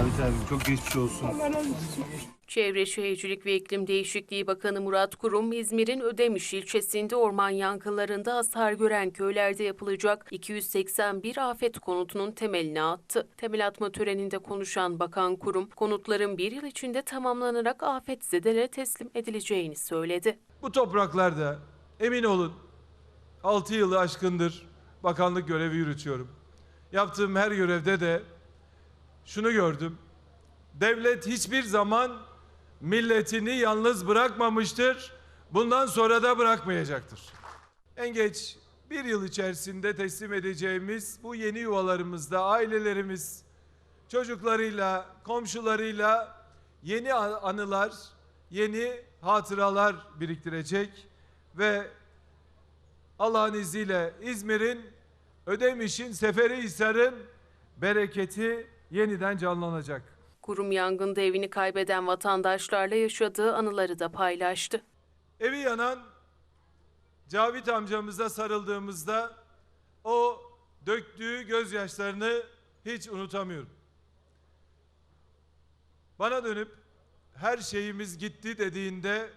Cavit abi çok geçmiş olsun. Çevre Şehircilik ve İklim Değişikliği Bakanı Murat Kurum, İzmir'in Ödemiş ilçesinde orman yangınlarında hasar gören köylerde yapılacak 281 afet konutunun temelini attı. Temel atma töreninde konuşan Bakan Kurum, konutların bir yıl içinde tamamlanarak afetzedelere teslim edileceğini söyledi. Bu topraklarda emin olun 6 yılı aşkındır bakanlık görevi yürütüyorum. Yaptığım her görevde de şunu gördüm. Devlet hiçbir zaman milletini yalnız bırakmamıştır. Bundan sonra da bırakmayacaktır. En geç bir yıl içerisinde teslim edeceğimiz bu yeni yuvalarımızda ailelerimiz çocuklarıyla, komşularıyla yeni an- anılar, yeni hatıralar biriktirecek ve Allah'ın izniyle İzmir'in, Ödemiş'in, Seferihisar'ın bereketi yeniden canlanacak. Kurum yangında evini kaybeden vatandaşlarla yaşadığı anıları da paylaştı. Evi yanan Cavit amcamıza sarıldığımızda o döktüğü gözyaşlarını hiç unutamıyorum. Bana dönüp her şeyimiz gitti dediğinde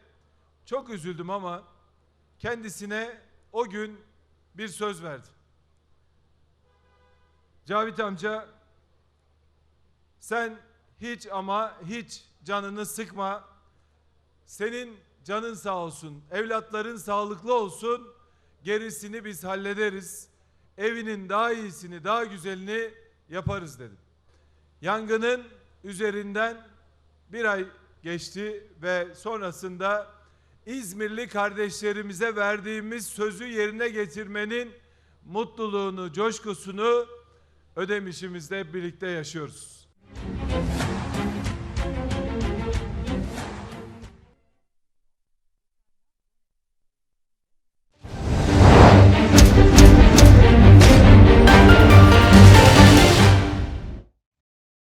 çok üzüldüm ama kendisine o gün bir söz verdim. Cavit amca sen hiç ama hiç canını sıkma. Senin canın sağ olsun, evlatların sağlıklı olsun. Gerisini biz hallederiz. Evinin daha iyisini, daha güzelini yaparız dedim. Yangının üzerinden bir ay geçti ve sonrasında İzmirli kardeşlerimize verdiğimiz sözü yerine getirmenin mutluluğunu, coşkusunu ödemişimizde birlikte yaşıyoruz.